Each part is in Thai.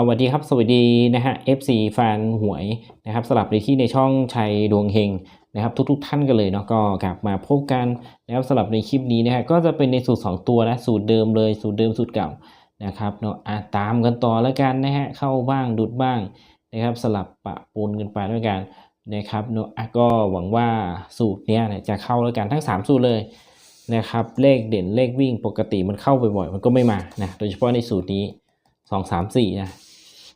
สวัสดีครับ สวัสดีนะฮะ FC แฟนหวยนะครับสลับในที่ในช่องชัยดวงเฮงนะครับทุกๆทท่านกันเลยเนาะก็กลับมาพบกันนะครับสลับในคลิปนี้นะฮะก็จะเป็นในสูตร 2 ตัวนะสูตรเดิมเลยสูตรเดิมสูตรเก่านะครับเนาะอะตามกันต่อแล้วกันนะฮะเข้าบ้างดุดบ้างนะครับสลับปะปนกันไปด้วยกันนะครับเนาะอะก็หวังว่าสูตรเนี้ยนะจะเข้าแล้วกันทั้ง 3 สูตรเลยนะครับเลขเด่นเลขวิ่งปกติมันเข้าบ่อยๆมันก็ไม่มานะโดยเฉพาะในสูตรนี้สองสามสี่นะ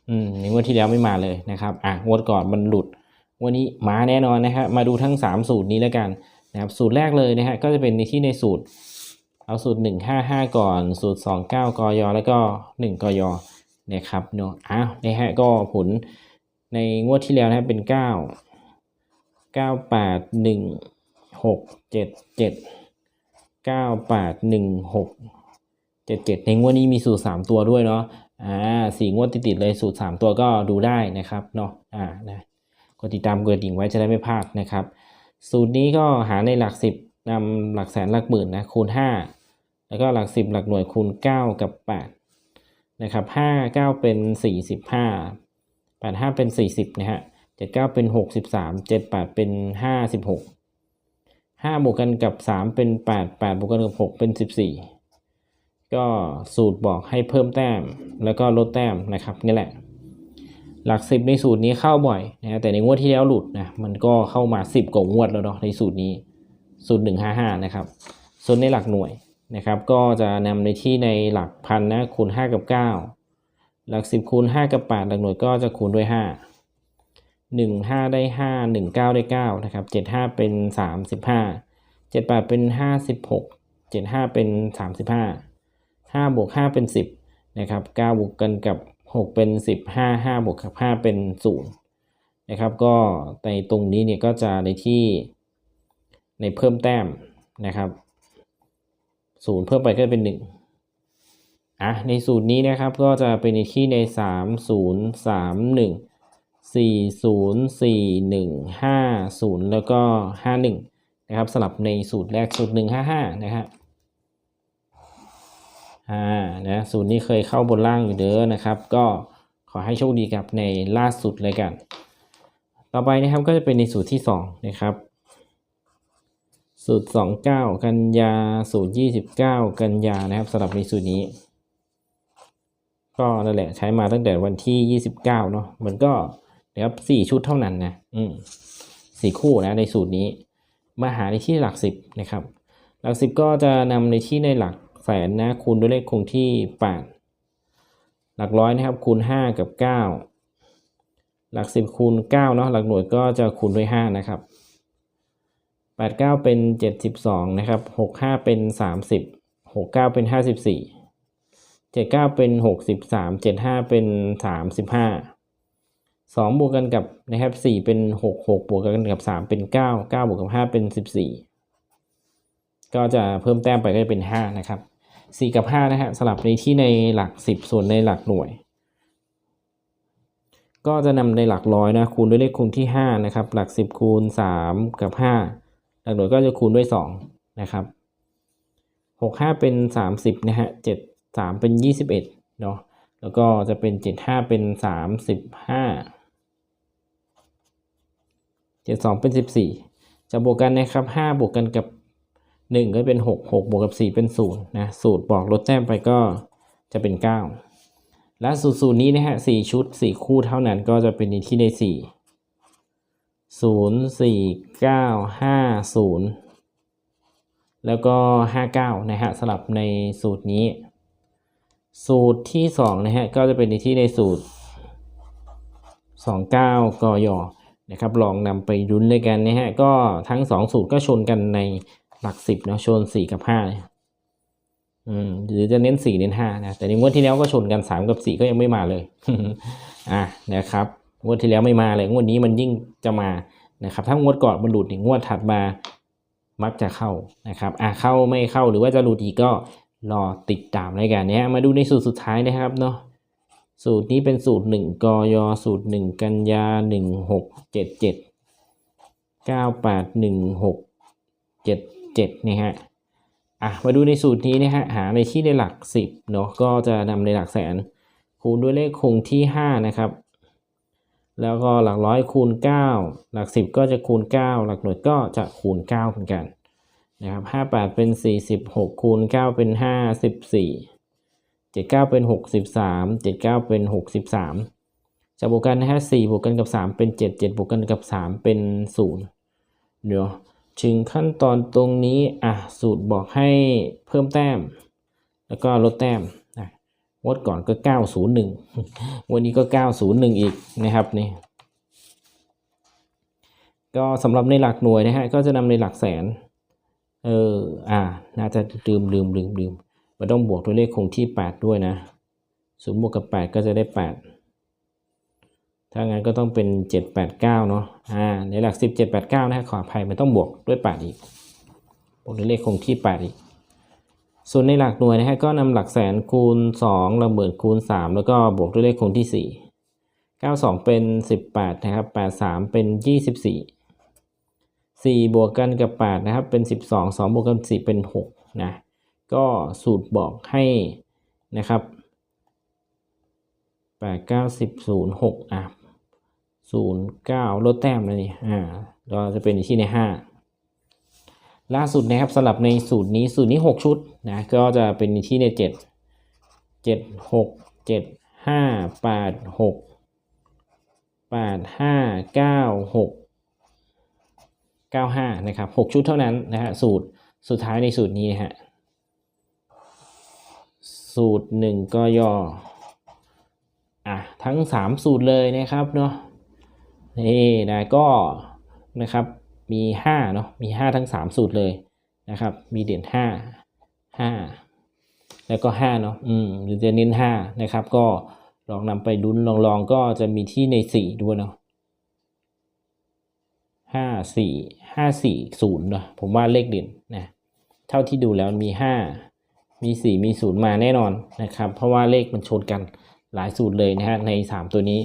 อืมในงวดที่แล้วไม่มาเลยนะครับอะงวดก่อนมันหลุดวันนี้มาแน่นอนนะครับมาดูทั้งสามสูตรนี้แล้วกันนะครับสูตรแรกเลยนะฮะก็จะเป็นในที่ในสูตร เอาสูตรหนึ่งห้าห้าก่อน สูตรสองเก้ากย แล้วก็หนึ่งกยนะครับเนาะอ้าวนะฮะก็ผลในงวดที่แล้วนะเป็นเก้าเก้าแปดหนึ่งหกเจ็ดเจ็ดเก้าแปดหนึ่งหกเจ็ดเจ็ดในงวดนี้มีสูตรสามตัวด้วยเนาะ อ่าสี่งวดติดๆเลยสูตรสามตัวก็ดูได้นะครับเนาะอ่านะกดติดตามกดดิ่งไว้จะได้ไม่พลาดนะครับ สูตรนี้ก็หาในหลักสิบนำหลักแสนหลักหมื่นนะคูณห้าแล้วก็หลักสิบหลักหน่วยคูณเก้ากับแปดนะครับห้าเก้าเป็นสี่สิบห้าแปดห้าเป็นสี่สิบนะฮะเจ็ดเก้าเป็นหกสิบสามเจ็ดแปดเป็นห้าสิบหกห้าบวกกันกับสามเป็นแปดแปดบวกกันกับหกเป็นสิบสี่ ก็สูตรบอกให้เพิ่มแต้มแล้วก็ลดแต้มนะครับนี่แหละ หลักสิบในสูตรนี้เข้าบ่อยนะแต่ในงวดที่แล้วหลุดนะมันก็เข้ามาสิบกว่างวดแล้วเนาะในสูตรนี้สูตรหนึ่งห้าห้านะครับ ส่วนในหลักหน่วยนะครับ ก็จะนำในที่ในหลักพันนะคูณห้ากับเก้าหลักสิบคูณห้ากับแปดหลักหน่วยก็จะคูณด้วยห้าหนึ่งห้าได้ห้าหนึ่งเก้าได้เก้านะครับเจ็ดห้าเป็นสามสิบห้าเจ็ดแปดเป็นห้าสิบหกเจ็ดห้าเป็นสามสิบห้าบวกห้าเป็นสิบนะครับเก้าบวกกันกับหกเป็นสิบห้าห้าบวกกับห้าเป็นศูนย์นะครับก็ในตรงนี้เนี่ยก็จะในที่ในเพิ่มแต้มนะครับศูนย์เพิ่มไปก็เป็นหนึ่งอะในสูตรนี้นะครับก็จะเป็นในที่ในสามศูนย์สามหนึ่งสี่ศูนย์สี่หนึ่งห้าศูนย์แล้วก็ห้าหนึ่งนะครับสลับในสูตรแรกสูตรหนึ่งห้าห้านะครับ อ่านะสูตรนี้เคยเข้าบนล่างอยู่เด้อนะครับ ก็ขอให้โชคดีกับในล่าสุดเลยกัน ต่อไปนะครับก็จะเป็นในสูตรที่สองนะครับ สูตรสองเก้ากันยา สูตรยี่สิบเก้ากันยานะครับสำหรับในสูตรนี้ ก็นั่นแหละใช้มาตั้งแต่วันที่ยี่สิบเก้าเนาะมันก็นะครับสี่ชุดเท่านั้นนะอืมสี่คู่นะในสูตรนี้ มาหาในที่หลักสิบนะครับ หลักสิบก็จะนำในที่ในหลัก แสนนะคูณด้วยเลขคงที่ 8 หลักร้อยนะครับคูณ 5 กับ 9 หลัก 10 คูณ9เนาะหลักหน่วยก็จะคูณด้วย 5 นะครับ 89 เป็น 72 นะครับ 65 เป็น 30 69 เป็น 54 79 เป็น 63 75 เป็น 35 2 บวกกันกับนะครับ 4 เป็น 6 6 บวกกันกับ 3 เป็น 9 9 บวกกับ 5 เป็น 14 ก็จะเพิ่มแต้มไปก็จะเป็น 5 นะครับ 4 กับ 5 นะฮะสลับในที่ในหลัก 10 ส่วนในหลักหน่วย ก็จะนำในหลักร้อยนะคูณด้วยเลขคูณที่ 5 นะครับ หลัก 10 คูณ 3 กับ 5 หลักหน่วยก็จะคูณด้วย 2 นะครับ 6 5 เป็น 30 นะฮะ 7 3 เป็น 21 เนาะแล้วก็จะเป็น 7 5 เป็น 35 7 2 เป็น 14 จะบวกกันนะครับ 5 บวกกันกับ หนึ่งก็เป็นหกหกบวกกับสี่เป็นศูนย์นะสูตรบอกลดแต้มไปก็จะเป็นเก้าและสูตรสูตรนี้นะฮะสี่ชุดสี่คู่เท่านั้นก็จะเป็นในที่ในสี่ศูนย์สี่เก้าห้าศูนย์แล้วก็ห้าเก้านะฮะสลับในสูตรนี้ สูตรที่สองนะฮะก็จะเป็นในที่ในสูตรสองเก้ากยนะครับลองนำไปดุนเลยกันนะฮะก็ทั้งสองสูตรก็ชนกันใน หลักสิบเนาะชนสี่กับห้าอืมหรือจะเน้นสี่เน้นห้านะแต่ในงวดที่แล้วก็ชนกันสามกับสี่ก็ยังไม่มาเลยอะนะครับงวดที่แล้วไม่มาเลยงวดนี้มันยิ่งจะมานะครับถ้างวดก่อนมันหลุดงวดถัดมามักจะเข้านะครับอะเข้าไม่เข้าหรือว่าจะหลุดอีกก็รอติดตามรายการนี้มาดูในสูตรสุดท้ายนะครับเนาะสูตรนี้เป็นสูตรหนึ่งกยสูตรหนึ่งกันยาหนึ่ งหกเจ็ดเนึ่งหกเจ็ดเจ็ดนะฮะอะมาดูในสูตรนี้นะฮะหาในที่ในหลักสิบเนาะก็จะนำในหลักแสน คูณด้วยเลขคงที่ห้านะครับ แล้วก็หลักร้อยคูณเก้าหลักสิบก็จะคูณเก้าหลักหน่วยก็จะคูณเก้าเหมือนกันนะครับห้าแปดเป็นสี่สิบหกคูณเก้าเป็นห้าสิบสี่เจ็ดเก้าเป็นหกสิบสามเจ็ดเก้าเป็นหกสิบสามจะบวกกันนะฮะสี่บวกกันกับสามเป็นเจ็ดเจ็ดบวกกันกับสามเป็นศูนย์เดี๋ยว ถึงขั้นตอนตรงนี้อะสูตรบอกให้เพิ่มแต้ม แล้วก็ลดแต้มนะงวดก่อนก็ 901 วันนี้ก็ 901 อีกนะครับนี่ก็สำหรับในหลักหน่วยนะฮะก็จะนำในหลักแสนเอออ่าน่าจะลืมลืมลืมลืมมันต้องบวกตัวเลขคงที่ 8 ด้วยนะศูนย์บวกกับ 8 ก็จะได้ 8 ถ้างั้นก็ต้องเป็น 789 เนาะอ่าในหลัก10 789นะฮะขออภัยมันต้องบวกด้วย 8 อีกบวกด้วยเลขคงที่ 8 อีก ส่วนในหลักหน่วยนะฮะก็นำหลักแสนคูณ2หลักหมื่นคูณ 3 แล้วก็บวกด้วยเลขคงที่ 4 92 เป็น 18 นะครับ 83 เป็น 24 4 บวกกันกับ 8 นะครับ เป็น 12 2 บวกกัน 4 เป็น 6 นะ ก็สูตรบอกให้นะครับ 8 9 10 0 6 อะ 0 9ลดแต้มแล้วนี่อ่าก็จะเป็นที่ใน5ล่าสุดนะครับสลับในสูตรนี้สูตรนี้ 6 ชุดนะก็จะเป็นที่ใน 7 7 6 7 5 8 6 8 5 9 6 9 5นะครับ6ชุดเท่านั้นนะฮะสูตรสุดท้ายในสูตรนี้นะฮะสูตร 1 ก็ย่ออะทั้ง 3 สูตรเลยนะครับเนาะ นี่นะก็นะครับมี5เนาะมี 5 ทั้ง 3 สูตรเลยนะครับมีเด่น 5 5 แล้วก็5เนาะอืมหรือจะเน้น5นะครับก็ลองนำไปลุ้นลองลองก็จะมีที่ใน 4 ด้วยเนาะ5 4 5 4 0เนาะผมว่าเลขเด่นนะเท่าที่ดูแล้วมี5มี4มี0มาแน่นอนนะครับ เพราะว่าเลขมันชนกันหลายสูตรเลยนะฮะใน3ตัวนี้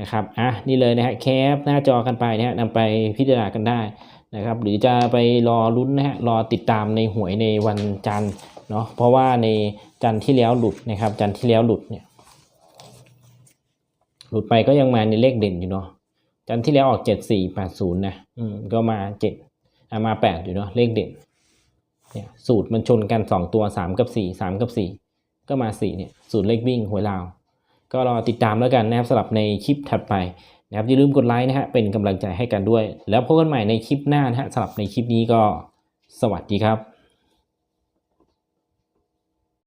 นะครับอะนี่เลยนะฮะแคปหน้าจอกันไปนะฮะนำไปพิจารณากันได้นะครับ หรือจะไปรอลุ้นนะฮะรอติดตามในหวยในวันจันทร์เนาะเพราะว่าในจันทร์ที่แล้วหลุดนะครับ จันทร์ที่แล้วหลุดเนี่ย หลุดไปก็ยังมาในเลขเด่นอยู่เนาะจันทร์ที่แล้วออกเจ็ดสี่แปดศูนย์นะอืมก็มาเจ็ดอะมาแปดอยู่เนาะเลขเด่นเนี่ยสูตรมันชนกันสองตัวสามกับสี่สามกับสี่ก็มาสี่เนี่ย สูตรเลขวิ่งหวยลาว ก็รอติดตามแล้วกันนะครับสำหรับในคลิปถัดไปนะครับอย่าลืมกดไลค์นะฮะเป็นกำลังใจให้กันด้วย แล้วพบกันใหม่ในคลิปหน้านะฮะสำหรับในคลิปนี้ก็สวัสดีครับ